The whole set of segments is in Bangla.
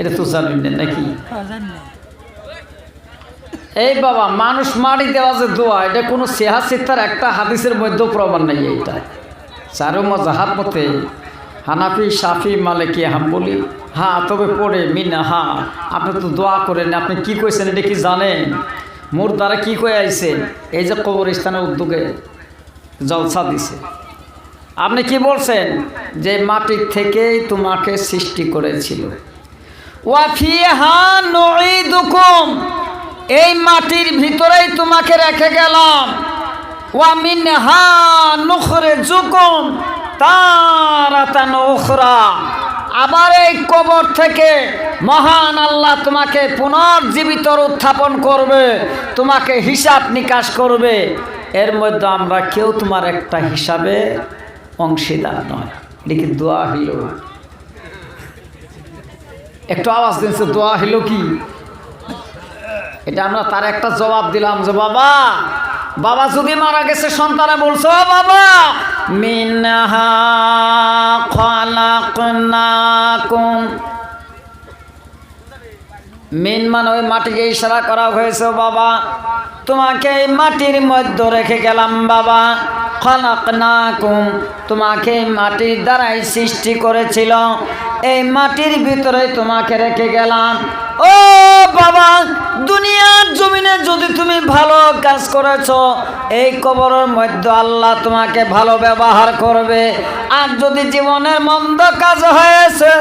এটা তো জানেন না নাকি? এই বাবা মানুষ মারি দেওয়া যে দোয়া এটা কোনো সেহা সিত্তার একটা হাদিসের মধ্যেও প্রমাণ নেই এইটা। চারো মজাহাব মতে হানাফি সাফি মালিকি হাম্বলি হ্যাঁ তবে পড়ে মিনা হ্যাঁ আপনি তো দোয়া করেন আপনি কি কইছেন এটা কি জানেন? মোর দ্বারা কি কয়ে আইছেন এই যে কবরস্থানের উদ্যোগে জলসা দিছে। আপনি কি বলছেন? যে মাটির থেকেই তোমাকে সৃষ্টি করেছিল। ওয়াফিহা নুঈদুকুম। এই মাটির ভিতরেই তোমাকে রেখে গেলাম। ওয়া মিনহা নুখরিজুকুম তারাতান উখরা। আবার এই কবর থেকে মহান আল্লাহ তোমাকে পুনর্জীবিত উত্থাপন করবে, তোমাকে হিসাব নিকাশ করবে। এর মধ্যে আমরা কেউ তোমার একটা হিসাবে অংশীদার নয়। এটা দোয়া হইল। একটু আওয়াজ দিচ্ছে দোয়া হইল কি? এটা আমরা তার একটা জবাব দিলাম যে, বাবা বাবা যদি মারা গেছে, সন্তানে বলছো বাবা, মিনহা মিন মানে ওই মাটিকে ইশারা করা হয়েছে বাবা, তোমাকে এই মাটির মধ্যে রেখে গেলাম, বাবা, খলাকনাকুম। তোমাকে এই মাটির দ্বারাই সৃষ্টি করেছিল। এই মাটির ভিতরে তোমাকে রেখে গেলাম। ও বাবা, দুনিয়ার জমিনে যদি তুমি ভালো কাজ করেছ, এই কবরের মধ্যে আল্লাহ তোমাকে ভালো ব্যবহার করবে। আর যদি জীবনের মন্দ কাজ হয়েছে,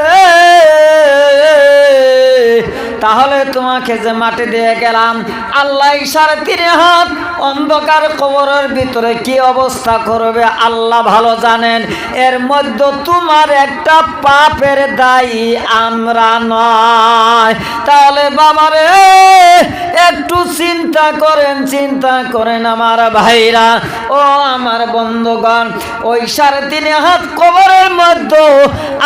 তাহলে তোমাকে যে মাটি দিয়ে গেলাম, আল্লাহ সাড়ে তিন হাত অন্ধকার কবরের ভিতরে কি অবস্থা করবে আল্লাহ ভালো জানেন। এর মধ্যে তোমার একটা পাপের দায়ী আমরা নয়। তাহলে বাবারে, একটু চিন্তা করেন চিন্তা করেন আমার ভাইরা। ও আমার বন্ধুগণ, ওই সাড়ে তিন হাত কবরের মধ্যে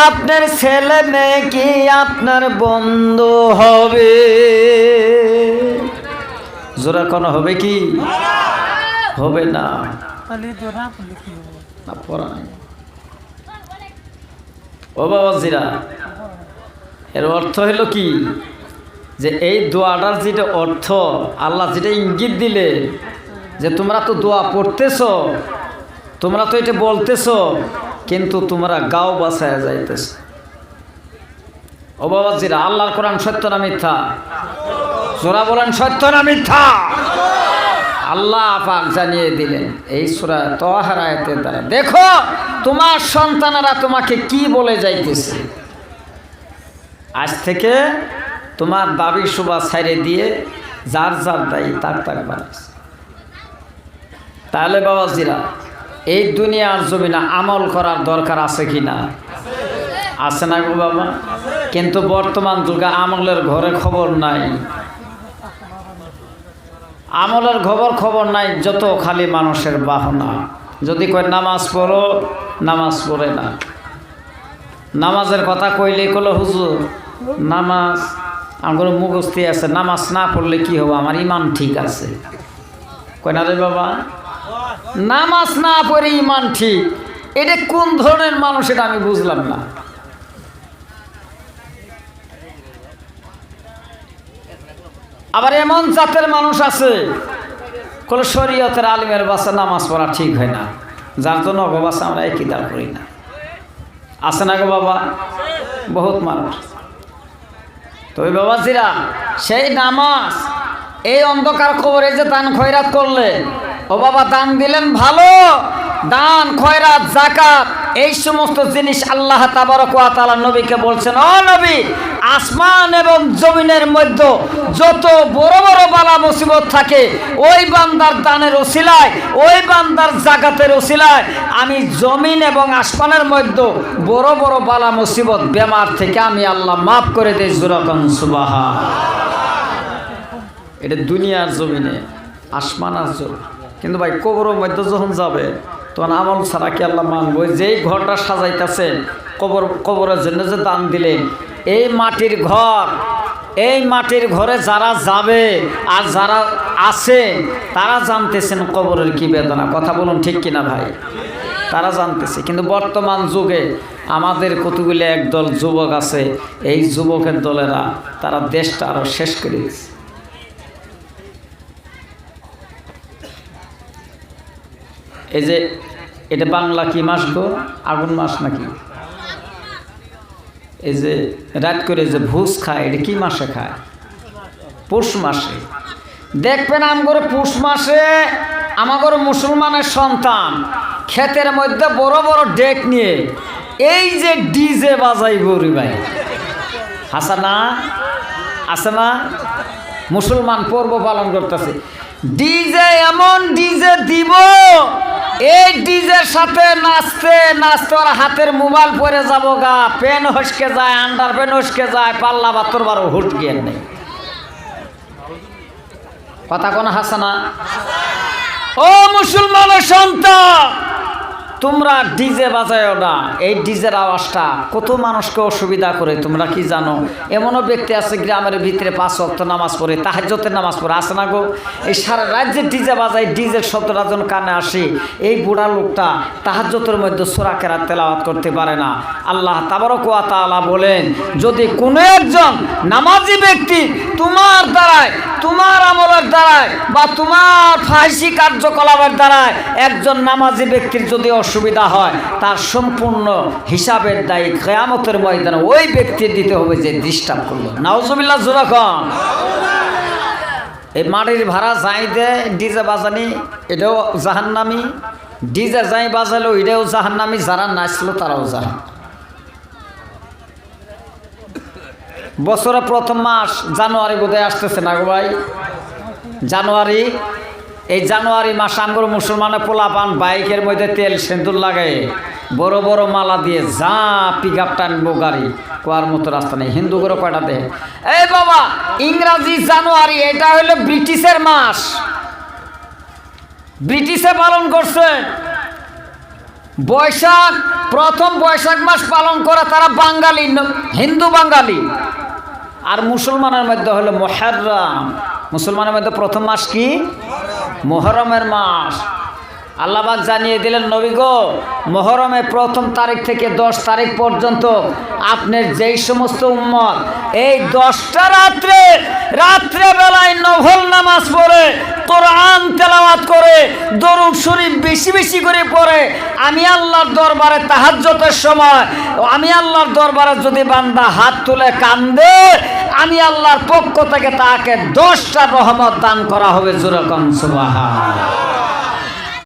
আপনার ছেলে মেয়ে কি আপনার বন্ধু হবে? জোরা কোনো হবে কি? হবে না। না পড়া নাই। ও বাবা জিরা এর অর্থ হলো কি? যে এই দোয়াটার যেটা অর্থ আল্লাহ যেটা ইঙ্গিত দিলে যে তোমরা তো দোয়া পড়তেছ তোমরা তো এটা বলতেছ কিন্তু তোমরা গাও বাসায় যাইতেছ। ও বাবা জিরা আল্লাহর কোরআন সত্য না মিথ্যা? জোরা বলেন, সত্য না মিথ্যা? আল্লাহ পাক জানিয়ে দিলেন, এই সুরা তোহার আয়াতের দ্বারা। দেখো, তোমার সন্তানেরা তোমাকে কি বলে যাইতেছে? আজ থেকে তোমার দাবি সুবা ছাইড়ে দিয়ে যার যার দায়ী, তার তার বানাইছে। তাহলে বাবাজিরা, এই দুনিয়ার জমিনে আমল করার দরকার আছে কি না? আছে না গো বাবা। কিন্তু বর্তমান যুগে আমলের ঘরে খবর নাই। আমলের খবর খবর নাই, যত খালি মানুষের বাহনা। যদি কয় নামাজ পড়ো, নামাজ পড়ে না। নামাজের কথা কইলে কলো হুজুর, নামাজ, আমার মুখস্থি আছে, নামাজ না পড়লে কি হবে? আমার ইমান ঠিক আছে। কয় না রে বাবা, নামাজ না পড়ে ইমান ঠিক। এটা কোন ধরনের মানুষ, এটা আমি বুঝলাম না। আবার এমন জাতের মানুষ আছে, কোনো শরীয়তের আলিমের বাসা নামাজ পড়া ঠিক হয় না। যার জন্য অগবাসা আমরা একই দাঁড় করি না। আছে না গো বাবা? বহুত মানুষ। তো ওই বাবাজিরা, সেই নামাজ, এই অন্ধকার খবরে যে দান খয়রাত করলে ও বাবা দান দিলেন ভালো। দান, খয়রাত, জাকাত এই সমস্ত জিনিস আল্লাহ তাবারক ওয়া তাআলা নবীকে বলছেন, ও নবী, আসমান এবং জমিনের মধ্যে যত বড় বড় বালা মুসিবত থাকে, ওই বান্দার দানের ওসিলায়, ওই বান্দার জাগাতের ওসিলায় আমি জমিন এবং আসমানের মধ্যে বড় বড় বালা মুসিবত বেমার থেকে আমি আল্লাহ মাফ করে দিই জুরাকন সুবাহা এটা দুনিয়ার জমিনে, আসমান আর জমিন। কিন্তু ভাই, কবরের মধ্যে যখন যাবে তখন আমল ছাড়া কি আল্লাহ মানবো? যেই ঘরটা সাজাইতেছেন কবর, কবরের জন্য যে দান দিলেন, এই মাটির ঘর, এই মাটির ঘরে যারা যাবে আর যারা আছে, তারা জানতেছেন কবরের কি বেদনা। কথা বলুন ঠিক কিনা ভাই? তারা জানতেছে। কিন্তু বর্তমান যুগে আমাদের কতগুলি একদল যুবক আছে, এই যুবকের দলেরা, তারা দেশটা আরও শেষ করে এই যে এটা বাংলা কি মাস গো? আগুন মাস নাকি? এই যে রাত করে যে ভুজ খায়, এটা কি মাসে খায়? পৌষ মাসে। দেখবেন আমগরে পৌষ মাসে আমাগর মুসলমানের সন্তান ক্ষেতের মধ্যে বড় বড় ডেক নিয়ে এই যে ডিজে বাজাই গরি ভাই। হাসানা আছে না? মুসলমান পর্ব পালন করতেছে। ডিজে এমন ডিজে দিব এই ডিজের সাথে নাচতে নাচতে ওর হাতের মোবাইল পরে যাব গা। পেন হসকে যায়, আন্ডার পেন হসকে যায়, পাল্লা বাতর বারো হুট গিয়ে নেই। কথা কোন হাসানা ও মুসলমানের সন্তান! তোমরা ডিজে বাজায়ও না। এই ডিজের আওয়াজটা কত মানুষকে অসুবিধা করে, তোমরা কি জানো? এমনও ব্যক্তি আছে, গ্রামের ভিতরে পাঁচ অক্ত নামাজ পড়ে তাহাজ্যতের নামাজ পড়ে আসে না গো? এই সারা রাজ্যে ডিজে বাজায়, ডিজের শব্দটা যখন কানে আসে, এই বুড়া লোকটা তাহাজ্যতের মধ্যে সোরাকেরা তেলাওয়াত করতে পারে না। আল্লাহ তাবারকুয়া তাআলা বলেন, যদি কোনো একজন নামাজি ব্যক্তি তোমার দ্বারায়, তোমার আমলের দ্বারায় বা তোমার ফাহিসি কার্যকলাপের দ্বারায় একজন নামাজি ব্যক্তির যদি অসুবিধা হয়, তার সম্পূর্ণ হিসাবের দায়ী কেয়ামতের ময়দানে ওই ব্যক্তির দিতে হবে যে ডিস্টার্ব করল। নাওজবিল্লা জোরাখন এই মাটির ভাড়া যাই দে, ডিজে বাজানি, এটাও জাহান্নামি। ডিজে যাই বাজালো, এটাও জাহান্নামি, যারা নাচলো তারাও জাহান। বছরের প্রথম মাস জানুয়ারি বোধহয় আসতেছে না ভাই? জানুয়ারি, এই জানুয়ারি মাস আঙ্গুর মুসলমানের পোলা পান বাইকের মধ্যে তেল সেন্দুর লাগাই বড় বড় মালা দিয়ে যা পিক আপ টানবো গাড়ি, কোয়ার মতো রাস্তা নেই। হিন্দু করে কয়টা দেয়? এই বাবা, ইংরাজি জানুয়ারি, এটা হলো ব্রিটিশের মাস। ব্রিটিশে পালন করছে। বৈশাখ, প্রথম বৈশাখ মাস পালন করে তারা বাঙালি, হিন্দু বাঙালি। আর মুসলমানের মধ্যে হলো মোহরম। মুসলমানের মধ্যে প্রথম মাস কি? মোহরমের মাস। আল্লাহবাক জানিয়ে দিলেন, নবী গো, মোহরমে প্রথম তারিখ থেকে দশ তারিখ পর্যন্ত আপনার যেই সমস্ত উম্মত, এই দশটা রাত্রে রাত্রে বেলায় নভল নামাজ পড়ে, কোরআন তেলাওয়াত করে, দরুদ শরীফ বেশি বেশি করে পড়ে, আমি আল্লাহর দরবারে তাহাজ্জতের সময়, আমি আল্লাহর দরবারে যদি বান্দা হাত তুলে কান্দে, আমি আল্লাহর পক্ষ থেকে তাকে দশটা রহমত দান করা হবে জোরকম সুবাহা